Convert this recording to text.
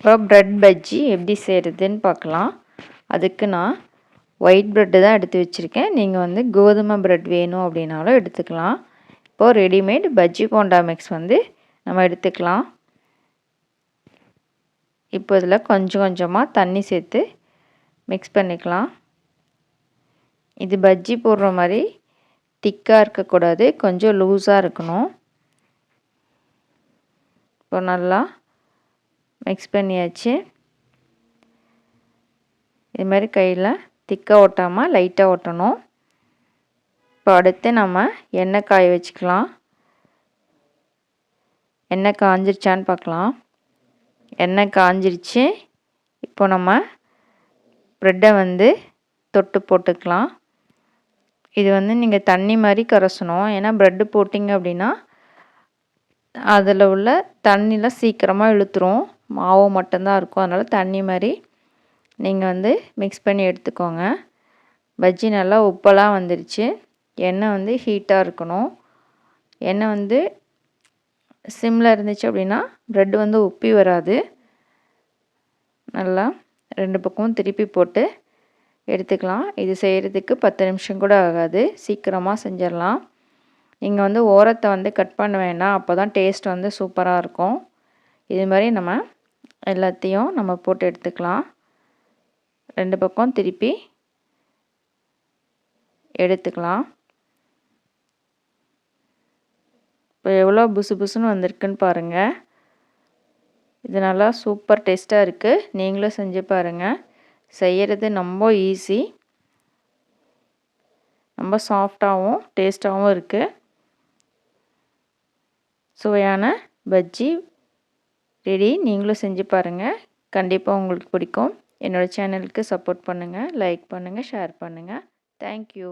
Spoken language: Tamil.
அப்புறம் ப்ரெட் பஜ்ஜி எப்படி செய்கிறதுன்னு பார்க்கலாம். அதுக்கு நான் ஒயிட் ப்ரெட்டு தான் எடுத்து வச்சுருக்கேன். நீங்கள் வந்து கோதுமை ப்ரெட் வேணும் அப்படின்னாலும் எடுத்துக்கலாம். இப்போது ரெடிமேட் பஜ்ஜி போண்டா மிக்ஸ் வந்து நம்ம எடுத்துக்கலாம். இப்போ இதில் கொஞ்சம் கொஞ்சமாக தண்ணி சேர்த்து மிக்ஸ் பண்ணிக்கலாம். இது பஜ்ஜி போடுற மாதிரி திக்காக இருக்கக்கூடாது கொஞ்சம் லூஸாக இருக்கணும். இப்போ நல்லா மிக்ஸ் பண்ணியாச்சு. இது மாதிரி கையில் திக்காக ஓட்டாமல் லைட்டாக ஓட்டணும் இப்போ அடுத்து நம்ம எண்ணெய் காய வச்சுக்கலாம். எண்ணெய் காஞ்சிருச்சான்னு பார்க்கலாம். எண்ணெய் காஞ்சிருச்சு. இப்போ நம்ம ப்ரெட்டை வந்து தொட்டு போட்டுக்கலாம். இது வந்து நீங்கள் தண்ணி மாதிரி கரைசணும். ஏன்னா ப்ரெட்டு போட்டிங்க அப்படின்னா அதில் உள்ள தண்ணியில் சீக்கிரமாக இழுத்துரும். மாவு மட்டும்தான் இருக்கும். அதனால் தண்ணி மாதிரி நீங்கள் வந்து மிக்ஸ் பண்ணி எடுத்துக்கோங்க. பஜ்ஜி நல்லா உப்பெல்லாம் வந்துருச்சு. எண்ணெய் வந்து ஹீட்டாக இருக்கணும். எண்ணெய் வந்து சிம்மில் இருந்துச்சு அப்படின்னா ப்ரெட் வந்து உப்பி வராது. நல்லா ரெண்டு பக்கமும் திருப்பி போட்டு எடுத்துக்கலாம். இது செய்கிறதுக்கு பத்து நிமிஷம் கூட ஆகாது. சீக்கிரமாக செஞ்சிடலாம். நீங்கள் வந்து ஓரத்தை வந்து கட் பண்ண வேண்டாம் அப்போ தான் டேஸ்ட் வந்து சூப்பராக இருக்கும். இது மாதிரி நம்ம எல்லாத்தையும் நம்ம போட்டு எடுத்துக்கலாம். ரெண்டு பக்கம் திருப்பி எடுத்துக்கலாம். இப்போ எவ்வளோ புசு புசுன்னு வந்திருக்குன்னு பாருங்கள் இது நல்லா சூப்பர் டேஸ்ட்டாக இருக்குது நீங்களும் செஞ்சு பாருங்கள் செய்கிறது ரொம்ப ஈஸி ரொம்ப சாஃப்டாகவும் டேஸ்ட்டாகவும் இருக்குது சுவையான பஜ்ஜி ரெடி. நீங்களும் செஞ்சு பாருங்கள் கண்டிப்பாக உங்களுக்கு பிடிக்கும். என்னோடய சேனலுக்கு சப்போர்ட் பண்ணுங்கள் லைக் பண்ணுங்கள் ஷேர் பண்ணுங்கள் தேங்க்யூ